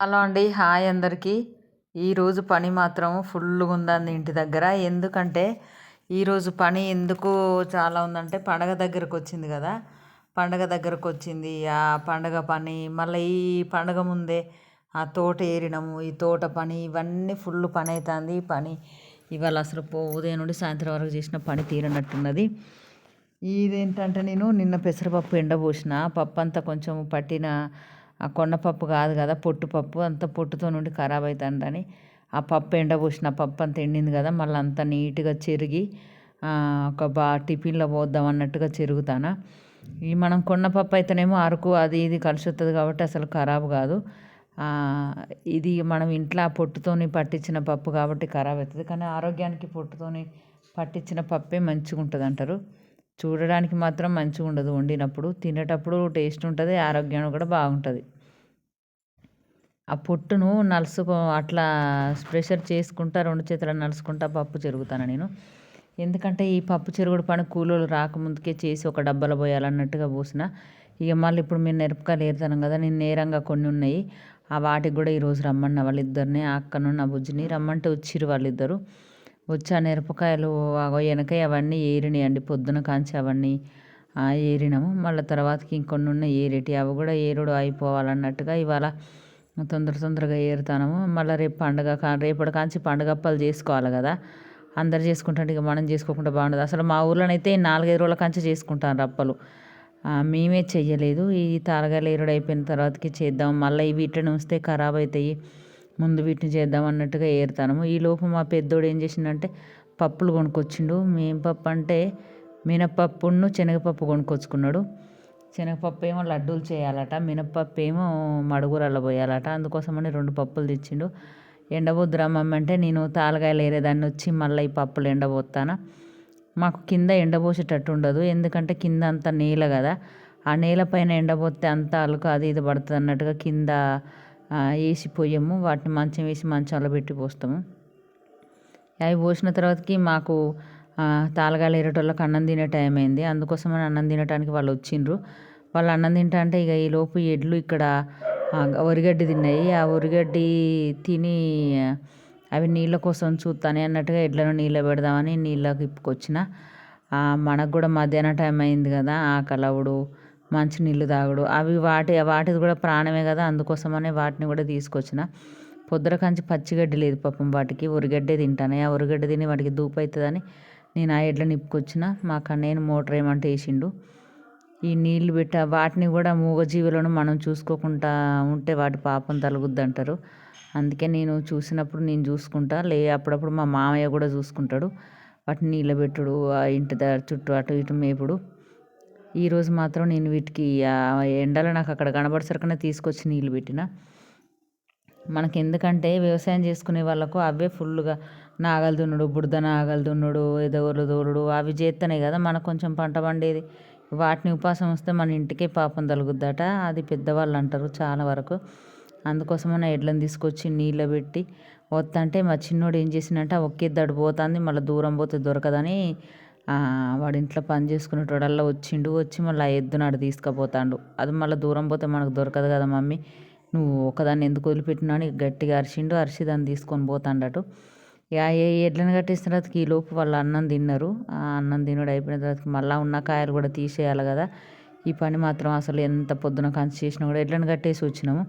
Hello అండి. Hi అందరికీ. ఈరోజు పని మాత్రం ఫుల్గా ఉందండి ఇంటి దగ్గర. ఎందుకంటే ఈరోజు పని ఎందుకు చాలా ఉందంటే పండగ దగ్గరకు వచ్చింది కదా. పండగ దగ్గరకు వచ్చింది. ఆ పండగ పని మళ్ళీ ఈ పండగ ముందే ఆ తోట ఏరినము ఈ తోట పని ఇవన్నీ ఫుల్ పని అవుతుంది పని ఇవాళ అసలు ఉదయం నుండి సాయంత్రం వరకు చేసిన పని తీరనట్టున్నది. ఇదేంటంటే నేను నిన్న పెసరపప్పు ఎండబోసిన. పప్పు అంతా కొంచెం పట్టిన ఆ కొండపప్పు కాదు కదా పొట్టు పప్పు అంత పొట్టుతో నుండి ఖరాబ్ అవుతుందని ఆ పప్పు ఎండబోసిన పప్పు అంత ఎండింది కదా మళ్ళీ అంత నీట్గా చెరిగి ఒక బా టిఫిన్లో పోద్దాం అన్నట్టుగా చెరుగుతాను. ఈ మనం కొన్న పప్పు అయితేనేమో అరకు అది ఇది కలిసి వస్తుంది కాబట్టి అసలు ఖరాబ్ కాదు. ఇది మనం ఇంట్లో పొట్టుతోని పట్టించిన పప్పు కాబట్టి ఖరాబ్ అవుతుంది కానీ ఆరోగ్యానికి పొట్టుతోని పట్టించిన పప్పే మంచిగా ఉంటుంది అంటారు. చూడడానికి మాత్రం మంచిగా ఉండదు వండినప్పుడు. తినేటప్పుడు టేస్ట్ ఉంటుంది ఆరోగ్యం కూడా బాగుంటుంది. ఆ పొట్టును నలుసుకో అట్లా ప్రెషర్ చేసుకుంటా రెండు చేతులు నలుసుకుంటా పప్పు చెరుగుతాను నేను. ఎందుకంటే ఈ పప్పు చెరుగుడు పని కూలోళ్ళు రాకముందుకే చేసి ఒక డబ్బాలో పోయాలన్నట్టుగా పోసిన. ఇక మళ్ళీ ఇప్పుడు మేము మిరపకాయలు ఏరుతాను కదా నేను నేరంగా కొన్ని ఉన్నాయి. ఆ వాటికి కూడా ఈరోజు రమ్మన్న వాళ్ళిద్దరిని ఆ అక్కను నా బుజ్జిని రమ్మంటే వచ్చిరు వాళ్ళిద్దరు. వచ్చి ఆ మిరపకాయలు వెనక అవన్నీ ఏరినాయండి పొద్దున కాంచి అవన్నీ ఏరినాము. మళ్ళీ తర్వాతకి ఇంకొన్ని ఉన్నాయి ఏరేటి. అవి కూడా ఏరుడు అయిపోవాలన్నట్టుగా ఇవాళ తొందర తొందరగా ఏరుతాము మళ్ళీ రేపు పండుగ రేపటి కాంచి పండగ అప్పలు చేసుకోవాలి కదా. అందరు చేసుకుంటుంటే ఇక మనం చేసుకోకుండా బాగుండదు. అసలు మా ఊర్లోనైతే నాలుగైదు రోజుల కంచి చేసుకుంటాను అప్పలు. మేమే చెయ్యలేదు. ఈ తారగాలు ఏరుడు అయిపోయిన తర్వాతకి చేద్దాం. మళ్ళీ వీటిని ఉంచితే ఖరాబ్ అవుతాయి ముందు వీటిని చేద్దాం అన్నట్టుగా ఏరుతాము ఈ లోపు మా పెద్దోడు ఏం చేసిండంటే పప్పులు కొనుక్కొచ్చిండు. మేం పప్పు అంటే మినపప్పును శనగపప్పు కొనుక్కొచ్చుకున్నాడు. శనగపప్పు ఏమో లడ్డూలు చేయాలట మినప్పప్పు ఏమో మడుగురల్లో పోయాలట. అందుకోసమని రెండు పప్పులు తెచ్చిండు. ఎండబోద్దురా మమ్మీ నేను తాలగాయలు ఏరేదాన్ని వచ్చి మళ్ళీ ఈ పప్పులు ఎండబోతాను? మాకు కింద ఎండబోసేటట్టు ఉండదు ఎందుకంటే కింద అంతా నేల కదా. ఆ నేలపైన ఎండబోతే అంత అలుక అది ఇది పడుతుంది అన్నట్టుగా కింద వేసి పోయాము వాటిని మంచం వేసి మంచంలో పెట్టి పోస్తాము. అవి పోసిన తర్వాతకి మాకు తాళగాయలు ఏరేటోళ్ళకి అన్నం తినే టైం అయింది. అందుకోసమని అన్నం తినడానికి వాళ్ళు వచ్చిండ్రు. వాళ్ళు అన్నం తింటా అంటే ఇక ఈ లోపు ఎడ్లు ఇక్కడ వరిగడ్డి తిన్నాయి. ఆ వరిగడ్డి తిని అవి నీళ్ళ కోసం చూస్తానే అన్నట్టుగా ఎడ్లను నీళ్ళ పెడదామని నీళ్ళకి ఇప్పుకొచ్చిన. మనకు కూడా మధ్యాహ్నం టైం అయింది కదా ఆ కలవుడు మంచి నీళ్ళు తాగుడు. అవి వాటి వాటిది కూడా ప్రాణమే కదా అందుకోసమనే వాటిని కూడా తీసుకొచ్చిన. పొద్దున కంచి పచ్చిగడ్డి లేదు పాపం వాటికి ఉరిగడ్డే తింటాను. ఆ ఉరిగడ్డ తిని వాటికి దూపు అవుతుందని నేను ఆ ఎడ్ల నిప్పుకొచ్చిన మా కన్నయ్యను మోటార్ ఏమంటే వేసిండు. ఈ నీళ్ళు పెట్ట వాటిని కూడా మూగజీవులను మనం చూసుకోకుండా ఉంటే వాటి పాపం తలుగుద్ది అంటారు అందుకే నేను చూసినప్పుడు నేను చూసుకుంటా. లే అప్పుడప్పుడు మా మామయ్య కూడా చూసుకుంటాడు. వాటిని నీళ్ళు పెట్టుడు ఆ ఇంటి దగ్గర చుట్టూ అటు ఇటు మేపుడు. ఈరోజు మాత్రం నేను వీటికి ఎండలో నాకు అక్కడ కనబడసరికనే తీసుకొచ్చి నీళ్ళు పెట్టిన. మనకి ఎందుకంటే వ్యవసాయం చేసుకునే వాళ్ళకు అవే ఫుల్గా నాగలు దున్నుడు బుడద నాగలు దున్నుడు ఎదగొర్లు దూరుడు అవి చేస్తేనే కదా మనకు కొంచెం పంట పండేది. వాటిని ఉపాసం వస్తే మన ఇంటికే పాపం తలుగుద్దట. అది పెద్దవాళ్ళు అంటారు చాలా వరకు. అందుకోసమని ఎడ్లను తీసుకొచ్చి నీళ్ళు పెట్టి వద్దంటే మా చిన్నోడు ఏం చేసిందంటే ఒకే దడు పోతుంది మళ్ళీ దూరం పోతే దొరకదని వాడి ఇంట్లో పని చేసుకునేటోడల్లా వచ్చిండు. వచ్చి మళ్ళీ ఆ ఎద్దునాడు తీసుకుపోతాడు. అది మళ్ళీ దూరం పోతే మనకు దొరకదు కదా మమ్మీ. నువ్వు ఒకదాన్ని ఎందుకు వదిలిపెట్టినా అని గట్టిగా అరిచిండు. అరిసి దాన్ని తీసుకొని పోతాడటు. ఇక ఏ ఎడ్లను కట్టేసిన తర్వాత ఈ లోపు వాళ్ళు అన్నం తిన్నారు. ఆ అన్నం తినడు అయిపోయిన తర్వాత మళ్ళీ ఉన్న కాయలు కూడా తీసేయాలి కదా. ఈ పని మాత్రం అసలు ఎంత పొద్దున కంచి చేసినా కూడా ఎడ్లను కట్టేసి వచ్చినాము.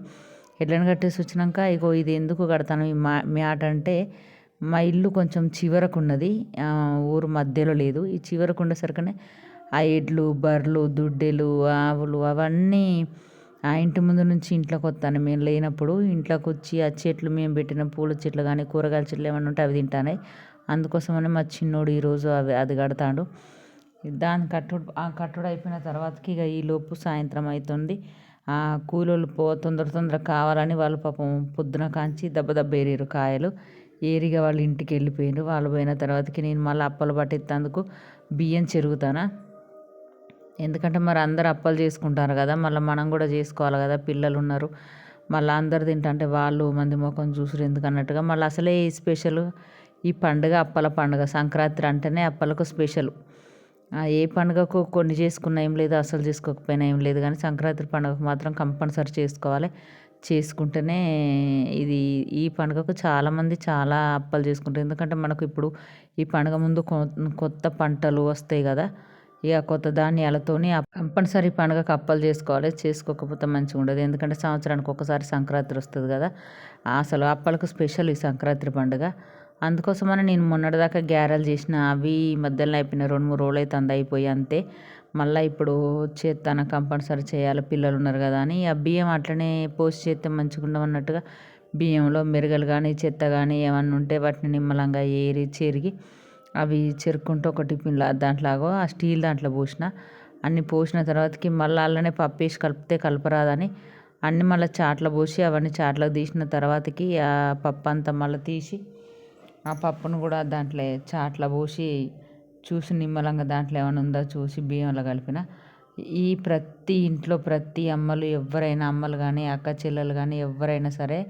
ఎడ్లను కట్టేసి వచ్చినాక ఇగో ఇది ఎందుకు కడతాను? ఈ మా మ్యాట్ అంటే మా ఇల్లు కొంచెం చివరకు ఉన్నది. ఊరు మధ్యలో లేదు. ఈ చివరకు ఉండేసరికనే ఆ ఎడ్లు బర్రెలు దుడ్డెలు ఆవులు అవన్నీ ఆ ఇంటి ముందు నుంచి ఇంట్లోకి వస్తాను. మేము లేనప్పుడు ఇంట్లోకి వచ్చి ఆ చెట్లు మేము పెట్టిన పూల చెట్లు కానీ కూరగాయల చెట్లు ఏమైనా ఉంటే అవి తింటానాయి అందుకోసమని మా చిన్నోడు ఈరోజు అవి అది కడతాడు. దాని కట్టుడు ఆ కట్టుడు అయిపోయిన తర్వాతకి ఇక ఈ లోపు సాయంత్రం అవుతుంది ఆ కూలోళ్ళు పో తొందర తొందర కావాలని వాళ్ళు పాపం పొద్దున కాంచి దెబ్బ దెబ్బ ఏరారు కాయలు. ఏరిగా వాళ్ళు ఇంటికి వెళ్ళిపోయారు వాళ్ళు పోయిన తర్వాతకి నేను మళ్ళీ అప్పలు పట్టినందుకు బియ్యం చెరుగుతానా. ఎందుకంటే మరి అందరు అప్పలు చేసుకుంటారు కదా మళ్ళీ మనం కూడా చేసుకోవాలి కదా పిల్లలు ఉన్నారు. మళ్ళీ అందరు తింటుంటే వాళ్ళు మంది ముఖం చూసురు ఎందుకు అన్నట్టుగా మళ్ళీ అసలే ఈ స్పెషల్ ఈ పండుగ అప్పల పండుగ సంక్రాంతి అంటేనే అప్పలకు స్పెషల్. ఏ పండుగకు కొన్ని చేసుకున్న ఏం లేదు అసలు చేసుకోకపోయినా ఏం లేదు కానీ సంక్రాంతి పండుగకు మాత్రం కంపల్సరీ చేసుకోవాలి. చేసుకుంటేనే ఇది ఈ పండుగకు చాలామంది చాలా అప్పలు చేసుకుంటారు. ఎందుకంటే మనకు ఇప్పుడు ఈ పండుగ ముందు కొత్త పంటలు వస్తాయి కదా ఇక కొత్త ధాన్యాలతోని కంపల్సరీ పండుగ కప్పలు చేసుకోవాలి. చేసుకోకపోతే మంచిగా ఉండదు. ఎందుకంటే సంవత్సరానికి ఒకసారి సంక్రాంతి వస్తుంది కదా. అసలు అప్పాలకు స్పెషల్ ఈ సంక్రాంతి పండుగ. అందుకోసమని నేను మొన్నటిదాకా గ్యారెలు చేసిన అవి మధ్యలో అయిపోయిన రెండు మూడు రోజులు అయితే అంద అయిపోయి అంతే. మళ్ళీ ఇప్పుడు చేస్తాను కంపల్సరీ చేయాలి. పిల్లలు ఉన్నారు కదా అని ఆ బియ్యం అట్లనే పోసి చేస్తే మంచిగా ఉండమన్నట్టుగా బియ్యంలో మెరుగలు కానీ చెత్త కానీ ఏమన్నా ఉంటే వాటిని నిమ్మలంగా ఏరి చెరిగి అవి చెరుక్కుంటూ ఒక టిఫిన్లా దాంట్లాగో ఆ స్టీల్ దాంట్లో పోసిన. అన్ని పోసిన తర్వాతకి మళ్ళీ అల్లనే పప్పు వేసి కలిపితే కలపరాదని అన్ని మళ్ళీ చాట్లో పోసి అవన్నీ చాట్లకు తీసిన తర్వాతకి ఆ పప్పు అంతా మళ్ళీ తీసి ఆ పప్పును కూడా దాంట్లో చాట్లో పోసి చూసి నిమ్మలంగా దాంట్లో ఏమైనా ఉందో చూసి బియ్యంలో కలిపిన. ఈ ప్రతి ఇంట్లో ప్రతి అమ్మలు ఎవరైనా అమ్మలు కానీ అక్క చెల్లెలు కానీ ఎవరైనా సరే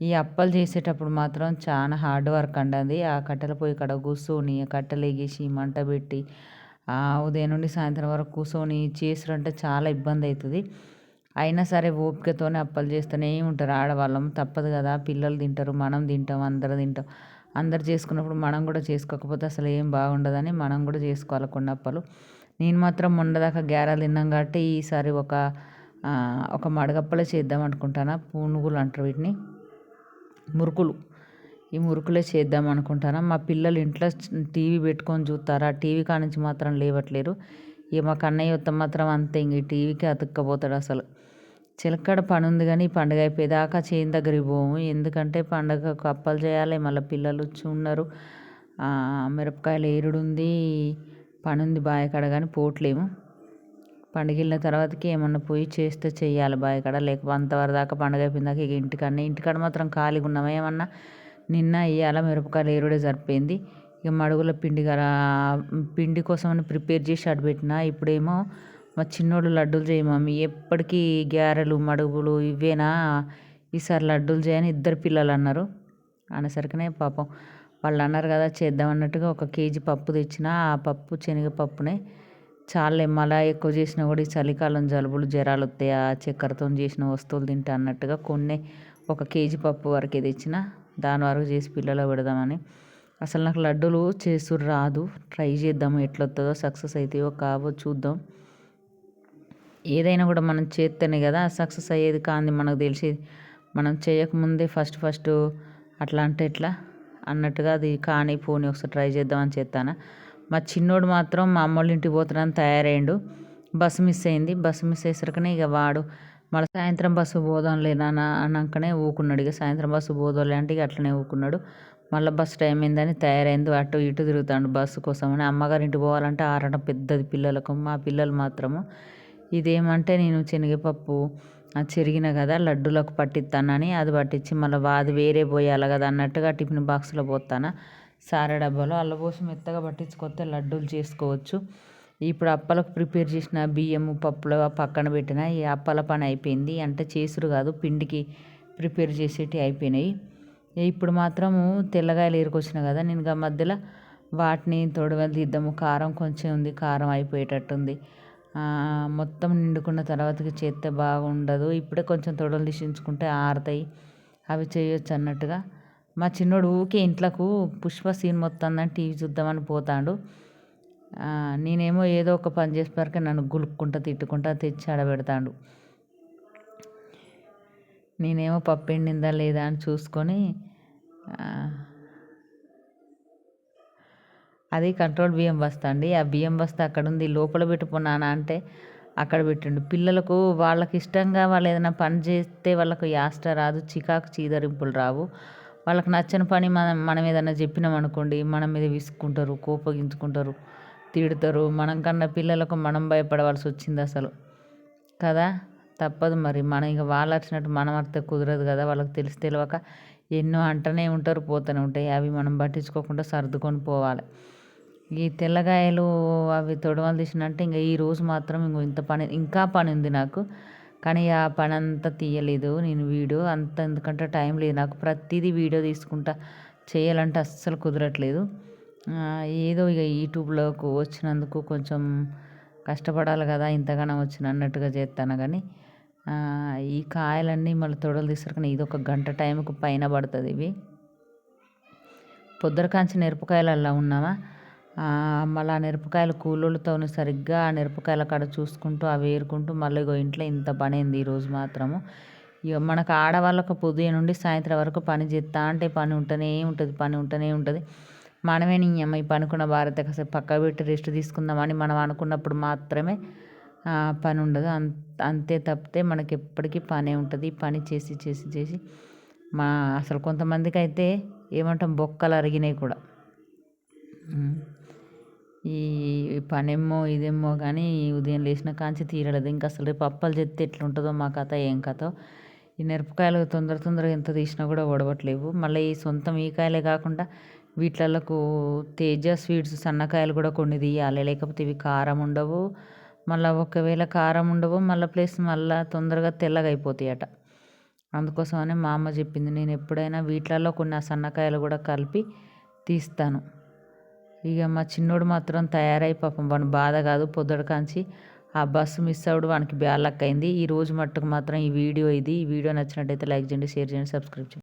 ఈ అప్పలు చేసేటప్పుడు మాత్రం చాలా హార్డ్ వర్క్ అండి అది. ఆ కట్టెల పొయ్యి కాడ కూర్చొని కట్టెలు ఎగేసి మంట పెట్టి ఉదయం నుండి సాయంత్రం వరకు కూర్చొని చేసుడంటే చాలా ఇబ్బంది అవుతుంది అయినా సరే ఓపికతోనే అప్పలు చేస్తూనే ఉంటారు ఆడవాళ్ళం. తప్పదు కదా పిల్లలు తింటారు మనం తింటాం అందరు తింటాం. అందరు చేసుకున్నప్పుడు మనం కూడా చేసుకోకపోతే అసలు ఏం బాగుండదని మనం కూడా చేసుకోవాలి కొన్ని అప్పలు. నేను మాత్రం మొన్నదాకా గ్యారాలు తిన్నాం కాబట్టి ఈసారి ఒక ఒక మడగప్పలే చేద్దాం అనుకుంటాను పునుగులు అంటారు వీటిని. మురుకులు. ఈ మురుకులే చేద్దాం అనుకుంటాను. మా పిల్లలు ఇంట్లో టీవీ పెట్టుకొని చూస్తారా? టీవీ కానించి మాత్రం లేవట్లేరు. ఇక మా కన్నయ్య వద్ద మాత్రం అంతే ఇంక టీవీకి అతుక్కపోతాడు అసలు. చిలక్కడ పని ఉంది కానీ పండుగ అయిపోయేదాకా చేను దగ్గరికి పోము. ఎందుకంటే పండుగ అప్పలు చేయాలి. మళ్ళీ పిల్లలు వచ్చి ఉన్నారు. మిరపకాయలు ఏరుడు ఉంది పని ఉంది బాయకాడ కానీ పోట్లేము పండుగ తర్వాతకి ఏమన్నా పోయి చేస్తే చేయాలి బావి కాడ లేకపోతే అంతవరకు దాకా పండుగ అయిపోయిందాక ఇక ఇంటికన్నా ఇంటికాడ మాత్రం ఖాళీగా ఉన్నాము? ఏమన్నా? నిన్న ఇవాళ మిరపకాయలు ఏరుడే సరిపోయింది. ఇక మడుగుల పిండి పిండి కోసమని ప్రిపేర్ చేసి అడబెట్టిన ఇప్పుడేమో మా చిన్నోడు లడ్డూలు చేయి మమ్మీ. ఎప్పటికీ గ్యారెలు మడుగులు ఇవేనా ఈసారి లడ్డూలు చేయని ఇద్దరు పిల్లలు అన్నారు. అనేసరికినే పాపం వాళ్ళు అన్నారు కదా చేద్దాం అన్నట్టుగా ఒక కేజీ పప్పు తెచ్చిన. ఆ పప్పు శనగపప్పునే చాలే మళ్ళా ఎక్కువ చేసినా కూడా ఈ చలికాలం జలుబులు జ్వరాలు వస్తాయి? ఆ చక్కెరతో చేసిన వస్తువులు తింటా అన్నట్టుగా కొన్ని ఒక కేజీ పప్పు వరకే తెచ్చిన దాని వరకు చేసి పిల్లలకు పెడదామని. అసలు నాకు లడ్డూలు చేసుడు రాదు. ట్రై చేద్దాము ఎట్లొస్తుందో సక్సెస్ అవుతాయో కావో చూద్దాం. ఏదైనా కూడా మనం చేస్తేనే కదా సక్సెస్ అయ్యేది కాంది మనకు తెలిసేది. మనం చేయకముందే ఫస్ట్ ఫస్ట్ అట్లా అంటే ఎట్లా? అన్నట్టుగా అది కానీ పోనీ ఒకసారి ట్రై చేద్దామని చేస్తాను మా చిన్నోడు మాత్రం మా అమ్మోళ్ళ ఇంటికి పోతున్నాను తయారయ్యిండు. బస్సు మిస్ అయింది. బస్సు మిస్ అయ్యేసరికనే ఇక వాడు మళ్ళీ సాయంత్రం బస్సు పోదాం లేదా అన్నాకనే ఊకున్నాడు. ఇక సాయంత్రం బస్సు పోదాం అంటే ఇక అట్లనే ఊకున్నాడు. మళ్ళీ బస్సు టైం అయిందని తయారైంది. అటు ఇటు తిరుగుతాడు బస్సు కోసమని. అమ్మగారి ఇంటికి పోవాలంటే ఆరడం పెద్దది పిల్లలకు మా పిల్లలు మాత్రము. ఇదేమంటే నేను శనగపప్పు చెరిగిన కదా లడ్డూలకు పట్టిస్తానని అది పట్టించి మళ్ళీ అది వేరే పోయాలి కదా అన్నట్టుగా టిఫిన్ బాక్స్లో పోతాను సారా డబ్బాలో అల్లపోసి మెత్తగా పట్టించుకొస్తే లడ్డూలు చేసుకోవచ్చు. ఇప్పుడు అప్పలకు ప్రిపేర్ చేసిన బియ్యము పప్పులు పక్కన పెట్టిన ఈ అప్పల పని అయిపోయింది. అంటే చేసుడు కాదు పిండికి ప్రిపేర్ చేసేటివి అయిపోయినాయి. ఇప్పుడు మాత్రము తెల్లగాయలు ఏరుకొచ్చిన కదా నేను మధ్యలో వాటిని తొడవలు తీద్దాము. కారం కొంచెం ఉంది కారం అయిపోయేటట్టుంది. మొత్తం నిండుకున్న తర్వాతకి చేస్తే బాగుండదు. ఇప్పుడే కొంచెం తొడలు తీసించుకుంటే ఆరుతాయి. అవి చేయొచ్చు అన్నట్టుగా. మా చిన్నోడు ఊకే ఇంట్లోకు పుష్ప సీన్ మొత్తం టీవీ చూద్దామని పోతాడు. నేనేమో ఏదో ఒక పని చేసేసరికి నన్ను గులుక్కుంటా తిట్టుకుంటా తెచ్చి ఆడబెడతాడు. నేనేమో పప్పు ఎండిందా లేదా అని చూసుకొని అది కంట్రోల్ బియ్యం బస్తా అండి. ఆ బియ్యం బస్తా అక్కడ ఉంది లోపల పెట్టుకున్నానా అంటే అక్కడ పెట్టిండు. పిల్లలకు వాళ్ళకి ఇష్టంగా వాళ్ళు ఏదైనా పని చేస్తే వాళ్ళకు యాస్ట రాదు చికాకు చీదరింపులు రావు. వాళ్ళకి నచ్చని పని మనం మనం ఏదైనా చెప్పినాం అనుకోండి మన మీద విసుక్కుంటారు కోపగించుకుంటారు తిడతారు. మనం కన్నా పిల్లలకు మనం భయపడవలసి వచ్చింది అసలు. కదా? తప్పదు మరి. మనం ఇక వాళ్ళు వచ్చినట్టు మనం అర్థం కుదరదు కదా? వాళ్ళకి తెలిసి తెలియక ఎన్నో అంటనే ఉంటారు పోతూనే ఉంటాయి. అవి మనం పట్టించుకోకుండా సర్దుకొని పోవాలి. ఈ తెల్లగాయలు అవి తొడవలు తీసినంటే ఇంకా ఈరోజు మాత్రం ఇంకో ఇంత పని ఇంకా పని ఉంది నాకు. కానీ ఆ పని అంతా తీయలేదు నేను వీడియో అంత ఎందుకంటే టైం లేదు. నాకు ప్రతిదీ వీడియో తీసుకుంటా చేయాలంటే అస్సలు కుదరట్లేదు. ఏదో ఇక యూట్యూబ్లోకి వచ్చినందుకు కొంచెం కష్టపడాలి కదా ఇంతగానో వచ్చిన అన్నట్టుగా చేస్తాను కానీ ఈ కాయలన్నీ మళ్ళీ తొడలు తీస్తారు కానీ ఇది ఒక గంట టైంకు పైన పడుతుంది ఇవి. పొద్దురకాంచి మిరపకాయలు అలా ఉన్నామా మళ్ళీ ఆ మిరపకాయలు కూలోళ్ళతో సరిగ్గా ఆ మిరపకాయల కాడ చూసుకుంటూ అవి ఏరుకుంటూ మళ్ళీ ఇగో ఇంట్లో ఇంత పని అయింది ఈరోజు మాత్రము. ఇక మనకు ఆడవాళ్ళకు పొద్దున నుండి సాయంత్రం వరకు పని చేస్తా అంటే పని ఉంటూనే ఉంటుంది పని ఉంటూనే ఉంటుంది. మనమే నీ అమ్మ ఈ పనుకున్న భారత కాసేపు పక్క పెట్టి రెస్ట్ తీసుకుందామని మనం అనుకున్నప్పుడు మాత్రమే పని ఉండదు. అంతే తప్పితే మనకి ఎప్పటికీ పనే ఉంటుంది. పని చేసి చేసి చేసి మా అసలు కొంతమందికి అయితే ఏమంటాం బొక్కలు అరిగినాయి కూడా. ఈ పనేమో ఇదేమో కానీ ఉదయం లేచిన కాంచి తీరలేదు. ఇంకా అసలు రేపు అప్పలు చెప్తే ఎట్లుంటుందో మా కథ ఏం కథ. ఈ మిరపకాయలు తొందర తొందరగా ఎంత తీసినా కూడా ఓడవట్లేవు మళ్ళీ ఈ సొంతం ఈ కాయలే కాకుండా వీటిలకు తేజ స్వీట్స్ సన్నకాయలు కూడా కొన్ని తీయాలి. లేకపోతే ఇవి కారం ఉండవు. మళ్ళీ ఒకవేళ కారం ఉండవు మళ్ళీ ప్లస్ మళ్ళీ తొందరగా తెల్లగా అయిపోతాయి అట అందుకోసమని మా అమ్మ చెప్పింది నేను ఎప్పుడైనా వీటిలలో కొన్ని ఆ సన్నకాయలు కూడా కలిపి తీస్తాను. ఇక మా చిన్నోడు మాత్రం తయారై పాపం వాడు బాధ కాదు పొద్దుడు కాంచి ఆ బస్సు మిస్ అవ్వడు వానికి బ్యాలక్ అయింది. ఈ రోజు మట్టుకు మాత్రం ఈ వీడియో ఇది. ఈ వీడియో నచ్చినట్టయితే లైక్ చేయండి షేర్ చేయండి సబ్స్క్రైబ్ చేయండి.